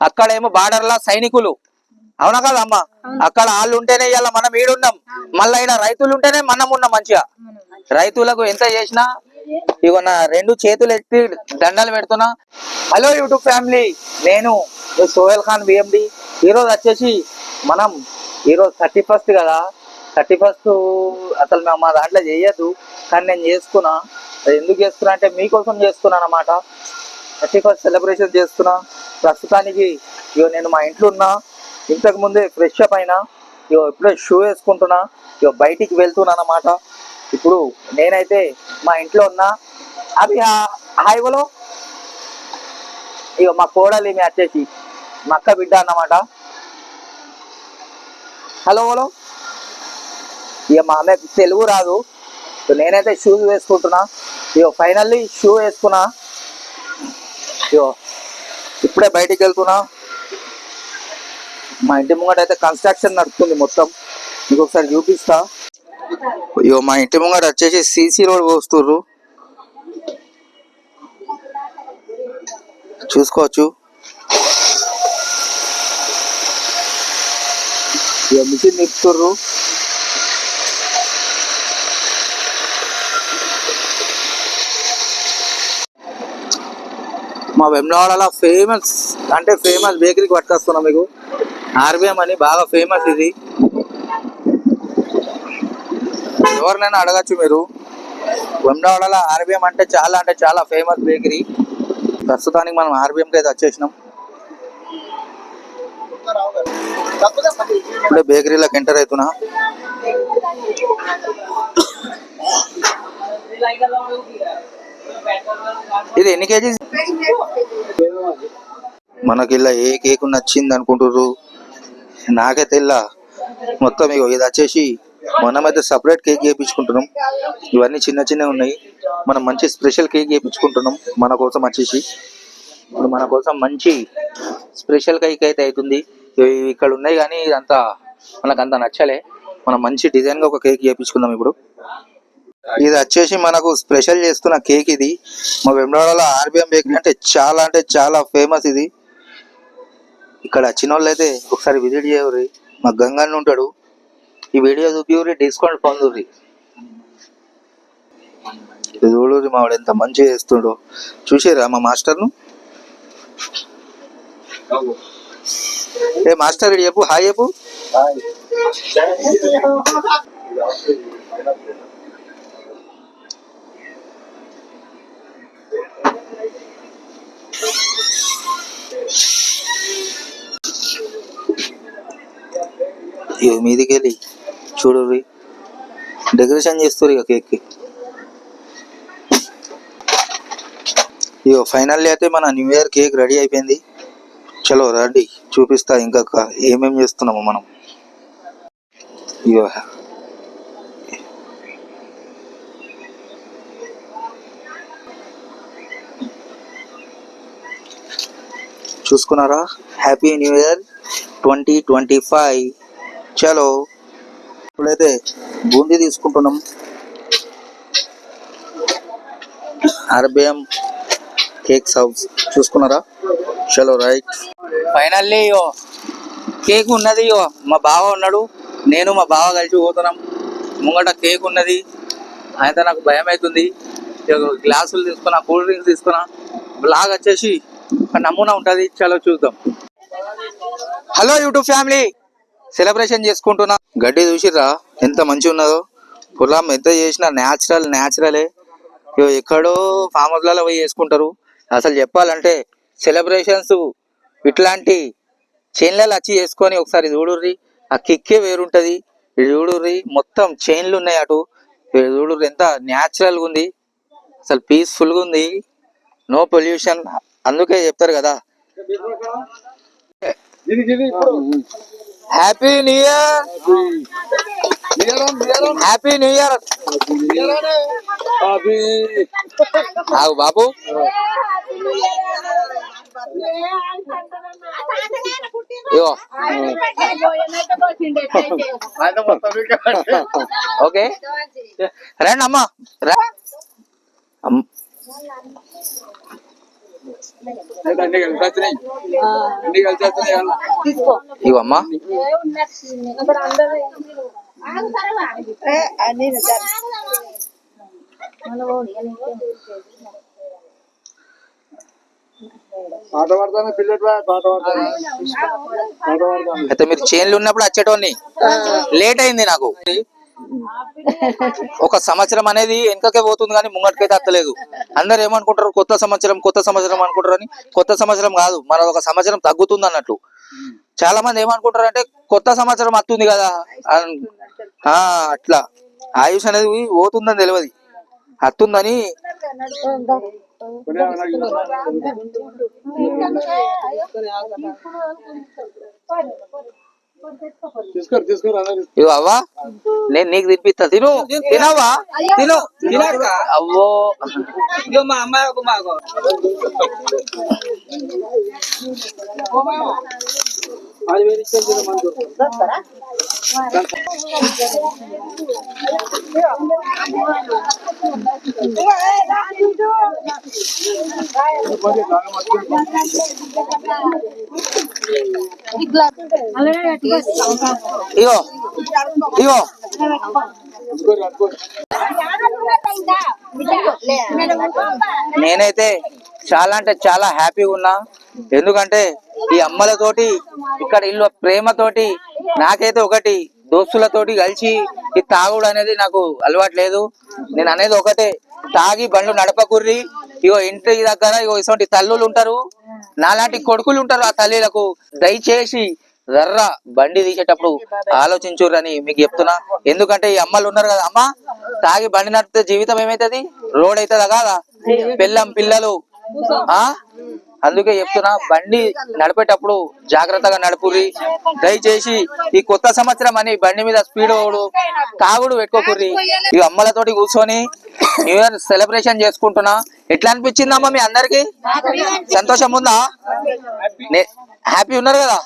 అక్కడేమో బార్డర్ లా సైనికులు. అవునా కదా అమ్మ? అక్కడ వాళ్ళు ఉంటేనే ఇలా మనం ఈడున్నాం. మళ్ళీ ఈడ రైతులు ఉంటేనే మనం ఉన్నాం మంచిగా రైతులకు ఎంత చేసినా ఇగో నా రెండు చేతులు ఎత్తి దండలు పెడుతున్నా. హలో యూట్యూబ్ ఫ్యామిలీ నేను సోహెల్ ఖాన్ బిఎండి ఈరోజు వచ్చేసి మనం ఈరోజు థర్టీ ఫస్ట్ కదా. థర్టీ ఫస్ట్ అసలు మేము మా దాంట్లో చేయొద్దు. కానీ నేను చేసుకున్నా. ఎందుకు చేస్తున్నా అంటే మీకోసం చేస్తున్నాను అన్నమాట. థర్టీ ఫస్ట్ సెలబ్రేషన్ చేస్తున్నా. ప్రస్తుతానికి ఇగో నేను మా ఇంట్లో ఉన్నా ఇంతకు ముందే ఫ్రెష్ అప్ అయినా ఇగో ఇప్పుడే షూ వేసుకుంటున్నా ఇగో బయటికి వెళ్తున్నాను అన్నమాట. ఇప్పుడు నేనైతే మా ఇంట్లో ఉన్నా అవి హా- హాయ్ బోలో ఇగో మా కోడలి మీ వచ్చేసి మా అక్క బిడ్డ అన్నమాట. హలో బోలో ఇక మా ఆమె తెలుగు రాదు. నేనైతే షూస్ వేసుకుంటున్నా ఇగో ఫైనల్లీ షూ వేసుకున్నా. ఇగో ఇప్పుడే బయటికి వెళ్తున్నా. మా ఇంటి ముంగట అయితే కన్స్ట్రక్షన్ నడుస్తుంది మొత్తం. మీకు ఒకసారి చూపిస్తా. ఇగో మా ఇంటి ముంగట వచ్చేసి సీసీ రోడ్ పోస్తుర్రు. చూసుకోవచ్చు. ఇక మిషన్ నిపుతుర్రు మా వెమ్లవాడలో ఫేమస్ అంటే ఫేమస్ బేకరీకి పట్టుకొస్తున్నాం మీకు. ఆర్బిఎం అని బాగా ఫేమస్ ఇది. ఎవరినైనా అడగచ్చు మీరు. వెమ్లవాడలో ఆర్బిఎం అంటే చాలా అంటే చాలా ఫేమస్ బేకరీ ప్రస్తుతానికి మనం ఆర్బిఎంకి అయితే వచ్చేసినాం. ఇప్పుడే బేకరీలోకి ఎంటర్ అవుతున్నా. ఇది ఎన్ని కేజీస్? మనకి ఇలా ఏ కేక్ నచ్చింది అనుకుంటుర్రు? నాకైతే ఇలా మొత్తం ఇగో ఇది వచ్చేసి మనమైతే సపరేట్ కేక్ చేయించుకుంటున్నాం ఇవన్నీ చిన్న చిన్నవి ఉన్నాయి. మనం మంచి స్పెషల్ కేక్ చేయించుకుంటున్నాం మన కోసం వచ్చేసి. ఇప్పుడు మన కోసం మంచి స్పెషల్ కేక్ అయితే అవుతుంది. ఇక్కడ ఉన్నాయి కానీ ఇదంతా మనకు అంత నచ్చలే. మనం మంచి డిజైన్గా ఒక కేక్ చేయించుకుందాం ఇప్పుడు. ఇది వచ్చేసి మనకు స్పెషల్ చేస్తున్న కేక్ ఇది. మా వెంబడలో ఆర్బిఎం బేకరీ అంటే చాలా అంటే చాలా ఫేమస్ ఇది. ఇక్కడ వచ్చిన వాళ్ళు అయితే ఒకసారి విజిట్ చేయరు మా గంగన్న ఉంటాడు. ఈ వీడియో చూపివ్వరి డిస్కౌంట్ పొందుర్రి. ఇది చూడుర్రి మా వాడు ఎంత మంచిగా చేస్తుండో. చూసారా మా మాస్టర్ను? ఏ మాస్టర్ చెప్పు హాయ్ చెప్పు. మీదికి వెళ్ళి చూడుర్రి డెకరేషన్ చేస్తారు ఇక కేక్కి ఇక ఫైనల్లీ అయితే మన న్యూ ఇయర్ కేక్ రెడీ అయిపోయింది. చలో రండి చూపిస్తా ఇంకా ఏమేం చేస్తున్నాము మనం. ఇక చూసుకున్నారా? Happy new year twenty twenty five. చలో ఇప్పుడైతే బూందీ తీసుకుంటున్నాం. RBM cake house. చూసుకున్నారా? చలో రైట్. ఫైనల్లీ ఇగో కేక్ ఉన్నది ఇగో. మా బావ ఉన్నాడు. నేను మా బావ కలిసి పోతున్నాం. ముంగట కేక్ ఉన్నది. అయితే నాకు భయం అవుతుంది గ్లాసులు తీసుకున్నా కూల్ డ్రింక్స్ తీసుకున్నా. బ్లాగ్ వచ్చేసి ఒక నమూనా ఉంటుంది. చలో చూద్దాం. Hello YouTube family. సెలబ్రేషన్ చేసుకుంటున్నా. గడ్డి చూసిర్రా? ఎంత మంచిగా ఉన్నదో. పొలం ఎంత చేసినా న్యాచురల్ న్యాచురలే ఇగో ఎక్కడో ఫామ్ హౌస్లలో పోయి చేసుకుంటారు. అసలు చెప్పాలంటే సెలబ్రేషన్స్ ఇట్లాంటి చైన్లలో వచ్చి చేసుకొని ఒకసారి చూడుర్రి. ఆ కిక్కే వేరుంటది. ఇది చూడుర్రి మొత్తం చైన్లు ఉన్నాయి అటు. ఇది చూడుర్రి ఎంత న్యాచురల్గా ఉంది. అసలు పీస్ఫుల్గా ఉంది. నో పొల్యూషన్ అందుకే చెప్తారు కదా. Happy new year happy new year ఆగు బాబు ఇగో ఓకే రండి అమ్మా పాట పాడతాను పాట పాడతాను? అయితే మీరు చైన్లు ఉన్నప్పుడు వచ్చేటోని లేట్ అయింది నాకు. ఒక సంవత్సరం అనేది వెనకకే పోతుంది కానీ ముంగటికైతే అత్తలేదు. అందరు ఏమనుకుంటారు? కొత్త సంవత్సరం కొత్త సంవత్సరం అనుకుంటారు అని కొత్త సంవత్సరం కాదు. మన ఒక సంవత్సరం తగ్గుతుంది అన్నట్టు చాలా మంది ఏమనుకుంటారు అంటే కొత్త సంవత్సరం వస్తుంది కదా? ఆ, అట్లా. ఆయుష్ అనేది పోతుందని తెలియదు. అత్తుందని కొద్దిగా నాకు తీసుకోరు తీసుకోరు అందరు ఇగో అవ్వా నేను నీకు తినిపిస్తా తిను తినవా తిను తినక్క అవ్వో మా అమ్మాయి ఒక మాకు అది ఇగో ఇగో. నేనైతే చాలా అంటే చాలా హ్యాపీగా ఉన్నా. ఎందుకంటే ఈ అమ్మలతోటి ఇక్కడ ఇల్లు ప్రేమతోటి నాకైతే ఒకటి దోస్తులతోటి కలిసి ఈ తాగుడు అనేది నాకు అలవాటు లేదు నేను అనేది ఒకటే తాగి బండ్లు నడపకుర్రి. ఇగో ఇంటి దగ్గర ఇగో ఇటువంటి తల్లులు ఉంటారు. నాలాంటి కొడుకులు ఉంటారు ఆ తల్లిలకు దయచేసి జర్ర బండి తీసేటప్పుడు ఆలోచించుర్రని మీకు చెప్తున్నా. ఎందుకంటే ఈ అమ్మలు ఉన్నారు కదా అమ్మ తాగి బండి నడిపితే జీవితం ఏమైతుంది? రోడ్ అవుతుందా కాదా? పిల్లం పిల్లలు ఆ? అందుకే చెప్తున్నా బండి నడిపేటప్పుడు జాగ్రత్తగా నడుపురి దయచేసి ఈ కొత్త సంవత్సరం అని బండి మీద స్పీడ్ ఓడు తాగుడు పెట్టుకోకుర్రి. ఈ అమ్మలతోటి కూర్చొని న్యూ ఇయర్ సెలబ్రేషన్ చేసుకుంటున్నా. ఎట్లా అనిపించిందమ్మా మీ అందరికి? సంతోషం ఉందా? హ్యాపీ ఉన్నారు కదా?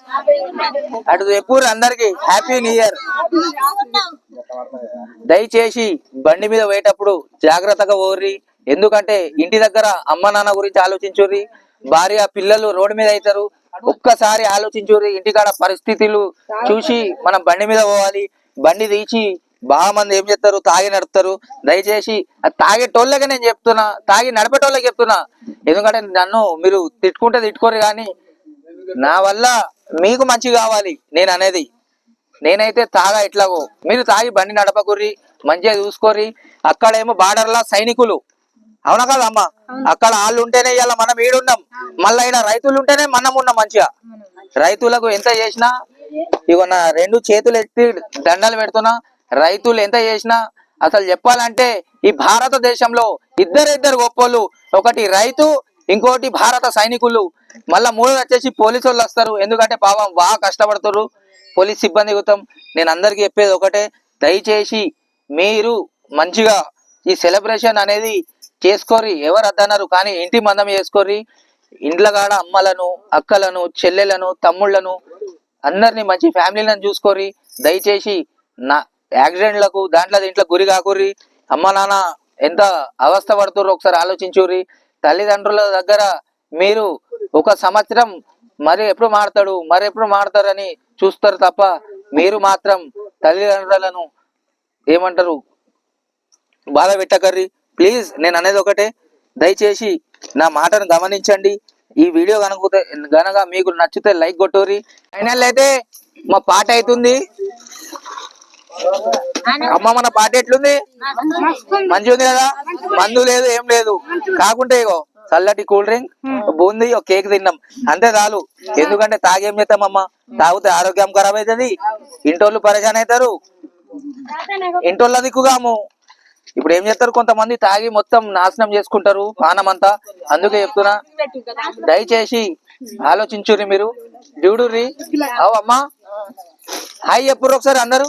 అటు చెప్పుర్రి అందరికి హ్యాపీ న్యూ ఇయర్ దయచేసి బండి మీద పోయేటప్పుడు జాగ్రత్తగా ఓర్రి ఎందుకంటే ఇంటి దగ్గర అమ్మ నాన్న గురించి ఆలోచించుర్రి. భార్య పిల్లలు రోడ్డు మీద అవుతారు. ఒక్కసారి ఆలోచించుర్రి ఇంటికాడ పరిస్థితులు చూసి మనం బండి మీద పోవాలి. బండి తీసి బాగా మంది ఏం చేస్తారు? తాగి నడుపుతారు. దయచేసి అది తాగేటోళ్ళకే నేను చెప్తున్నా. తాగి నడిపేటోళ్ళకి చెప్తున్నా. ఎందుకంటే నన్ను మీరు తిట్టుకుంటే తిట్టుకోరు కానీ నా వల్ల మీకు మంచి కావాలి నేను అనేది. నేనైతే తాగా ఎట్లాగో మీరు తాగి బండి నడపకుర్రి మంచిగా చూసుకోర్రి. అక్కడేమో బార్డర్లా సైనికులు. అవునా కదా అమ్మ? అక్కడ వాళ్ళు ఉంటేనే ఇవాళ మనం ఈడున్నాం. మళ్ళీ ఈడ రైతులు ఉంటేనే మనం ఉన్నాం మంచిగా. రైతులకు ఎంత చేసినా ఇగో నా రెండు చేతులు ఎత్తి దండలు పెడుతున్నా రైతులు ఎంత చేసినా అసలు చెప్పాలంటే ఈ భారతదేశంలో ఇద్దరు ఇద్దరు గొప్పోళ్ళు ఒకటి రైతు ఇంకోటి భారత సైనికులు. మళ్ళా మూడోది వచ్చేసి పోలీసు వాళ్ళు వస్తారు. ఎందుకంటే పాపం బాగా కష్టపడతారు పోలీస్ సిబ్బంది గుతం నేను అందరికి చెప్పేది ఒకటే దయచేసి మీరు మంచిగా ఈ సెలబ్రేషన్ అనేది చేసుకోరి ఎవరు అద్దన్నారు? కానీ ఇంటి మందం చేసుకోర్రి. ఇండ్ల కాడ అమ్మలను అక్కలను చెల్లెలను తమ్ముళ్ళను అందరినీ మంచి ఫ్యామిలీలను చూసుకోరి దయచేసి నా యాక్సిడెంట్లకు దాంట్లో దీంట్లో గురి కాకుర్రి. అమ్మ నాన్న ఎంత అవస్థ పడుతుర్రు ఒకసారి ఆలోచించుర్రి. తల్లిదండ్రుల దగ్గర మీరు ఒక సంవత్సరం మరి ఎప్పుడు మాడతాడు మరి ఎప్పుడు మాడతారని చూస్తారు తప్ప మీరు మాత్రం తల్లిదండ్రులను ఏమంటారు? బాధ పెట్టకర్రి. ప్లీజ్ నేను అనేది ఒకటే. దయచేసి నా మాటను గమనించండి. ఈ వీడియో కనుక గనక మీకు నచ్చితే లైక్ కొట్టుర్రి ఫైనల్ అయితే మా పాట అవుతుంది అమ్మ మన పాట ఎట్లుంది? మంచిగా ఉంది కదా? మందు లేదు ఏం లేదు. కాకుంటే ఇగో చల్లటి కూల్ డ్రింక్ బూంది ఒక కేక్ తిన్నాం. అంతే చాలు. ఎందుకంటే తాగేం చేస్తాం అమ్మ తాగితే ఆరోగ్యం ఖరాబ్ అవుతుంది. ఇంటోళ్ళు పరేషాన్ అవుతారు. ఇంటోళ్ళ దిక్కుగాము. ఇప్పుడు ఏం చేస్తారు కొంతమంది తాగి మొత్తం నాశనం చేసుకుంటారు పానమంతా. అందుకే చెప్తున్నా. దయచేసి ఆలోచించుర్రి మీరు. డ్యూడుర్రి. అవు అమ్మా. హాయ్ చెప్పుర్రు ఒకసారి అందరు.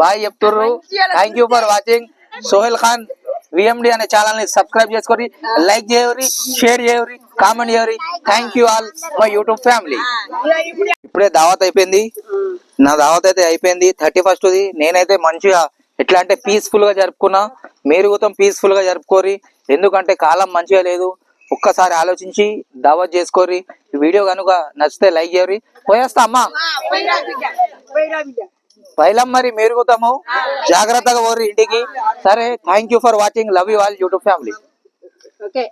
Bye చెప్తుర్రు thank you for watching Sohel Khan VMD అనే ఛానల్ని సబ్స్క్రైబ్ చేసుకొని లైక్ చేయవరి షేర్ చేయవరి comment చేయవరి thank you all my YouTube family ఇప్పుడే దావత్ అయిపోయింది. నా దావత్ అయితే అయిపోయింది. థర్టీ ఫస్ట్ది. నేనైతే మంచిగా ఎట్లా అంటే పీస్ఫుల్గా జరుపుకున్నా మీరు కూడా పీస్ఫుల్గా జరుపుకోరి ఎందుకంటే కాలం మంచిగా లేదు. ఒక్కసారి ఆలోచించి దావత్ చేసుకోరి వీడియో కనుక నచ్చితే లైక్ చేయరి పోయేస్తా అమ్మా. పైలం మరి మెరుగుతాము జాగ్రత్తగా పోరు ఇంటికి. సరే thank you for watching love you all YouTube family okay.